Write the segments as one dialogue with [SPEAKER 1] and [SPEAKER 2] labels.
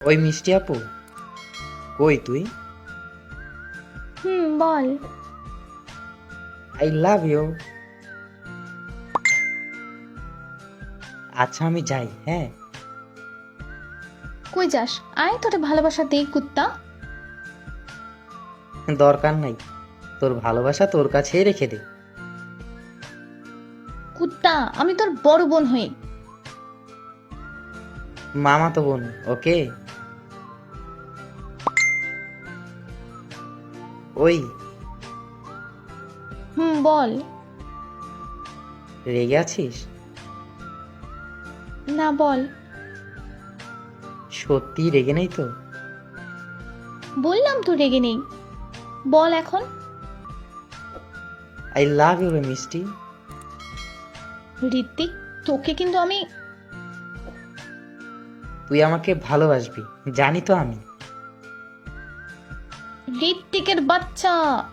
[SPEAKER 1] ওই মিষ্টি আপু? কই তুই?
[SPEAKER 2] হুম বল।
[SPEAKER 1] আই লাভ ইউ আচ্ছা আমি যাই হ্যাঁ?
[SPEAKER 2] কই যাস? আয় তোরে ভালোবাসা দেই কুত্তা।
[SPEAKER 1] দরকার নাই। তোর ভালোবাসা তোর কাছেই রেখে দে।
[SPEAKER 2] কুত্তা আমি তোর বড় বোন হই।
[SPEAKER 1] মামা তো বোন ওকে? ওই।
[SPEAKER 2] হুম বল।
[SPEAKER 1] রেগে আছিস?
[SPEAKER 2] না বল।
[SPEAKER 1] সত্যি রেগে নেই তো?
[SPEAKER 2] বললাম তো রেগে নেই। বল এখন।
[SPEAKER 1] আই লাভ ইউ রে মিষ্টি।
[SPEAKER 2] ঋত্বিক তোকে কিন্তু আমি
[SPEAKER 1] তুই আমাকে ভালোবাসবি জানি তো আমি।
[SPEAKER 2] ঋত্বিকের বাচ্চা।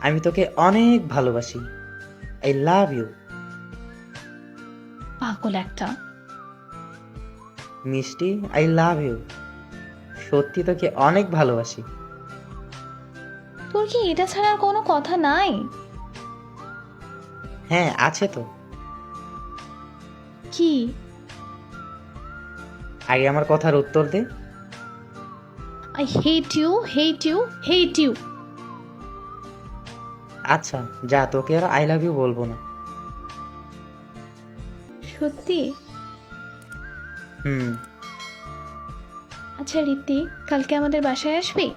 [SPEAKER 1] আমি তোকে অনেক ভালোবাসি। আই লাভ ইউ
[SPEAKER 2] পাগল একটা।
[SPEAKER 1] মিষ্টি আই লাভ ইউ সত্যি তোকে অনেক ভালোবাসি।
[SPEAKER 2] তোর কি এটা ছাড়া আর কোনো কথা নাই?
[SPEAKER 1] হ্যাঁ আছে তো।
[SPEAKER 2] কি?
[SPEAKER 1] আগে আমার কথার উত্তর দে।
[SPEAKER 2] I hate you hate you hate you
[SPEAKER 1] আচ্ছা যা তোকে আর আই লাভ ইউ বলব না।
[SPEAKER 2] সত্যি?
[SPEAKER 1] হুম।
[SPEAKER 2] আচ্ছা ঋত্বিক কালকে আমাদের বাসায় আসবি?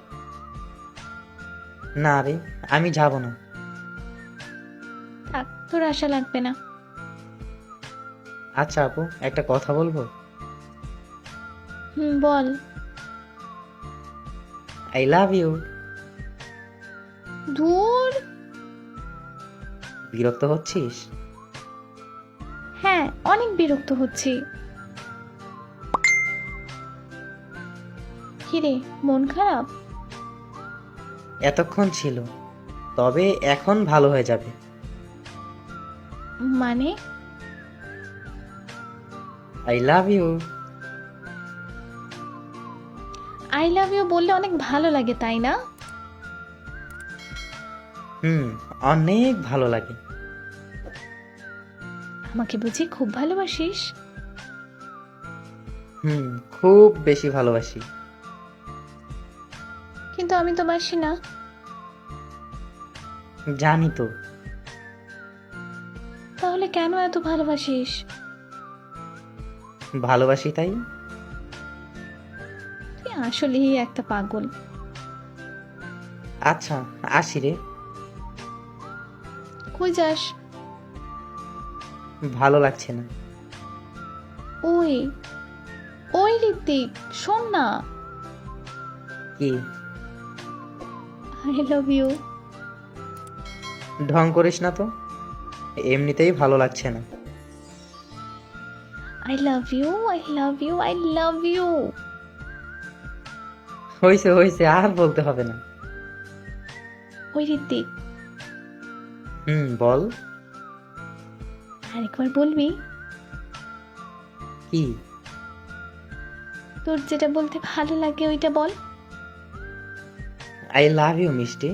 [SPEAKER 1] না রে আমি যাব না।
[SPEAKER 2] থাক তোর আশা লাগবে না।
[SPEAKER 1] আচ্ছা আপু একটা কথা বলব?
[SPEAKER 2] হুম বল।
[SPEAKER 1] আই লাভ ইউ
[SPEAKER 2] দূর?
[SPEAKER 1] বিরক্ত হচ্ছিস?
[SPEAKER 2] হ্যাঁ অনেক বিরক্ত হচ্ছি। কিরে মন খারাপ?
[SPEAKER 1] এতক্ষণ ছিল তবে এখন ভালো হয়ে যাবে।
[SPEAKER 2] মানে?
[SPEAKER 1] I love you
[SPEAKER 2] I love you বললে অনেক ভালো লাগে তাই না?
[SPEAKER 1] হুম অনেক ভালো লাগে।
[SPEAKER 2] আমাকে বুঝি খুব ভালোবাসিস?
[SPEAKER 1] হুম খুব বেশি ভালোবাসি।
[SPEAKER 2] কিন্তু আমি তো বাসি না।
[SPEAKER 1] জানি তো।
[SPEAKER 2] তাহলে কেন এত ভালোবাসিস?
[SPEAKER 1] ভালোবাসি তাই
[SPEAKER 2] তুই? আসলেই একটা পাগল।
[SPEAKER 1] আচ্ছা আসি রে।
[SPEAKER 2] কই যাস?
[SPEAKER 1] ভালো লাগছে না।
[SPEAKER 2] ওই ওই ঋত্বিক শোন না।
[SPEAKER 1] কি?
[SPEAKER 2] আই লাভ ইউ
[SPEAKER 1] ঢং করিস না তো। এমনিতেই ভালো লাগছে না।
[SPEAKER 2] I love you I love you I love you
[SPEAKER 1] হয়েছে হয়েছে আর বলতে হবে না।
[SPEAKER 2] ওই ঋত্বিক।
[SPEAKER 1] হুম বল।
[SPEAKER 2] আরেকবার বলবি?
[SPEAKER 1] কি?
[SPEAKER 2] তোর যেটা বলতে ভালো লাগে ওইটা বল।
[SPEAKER 1] আই লাভ ইউ মিষ্টি।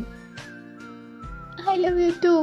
[SPEAKER 2] I love you too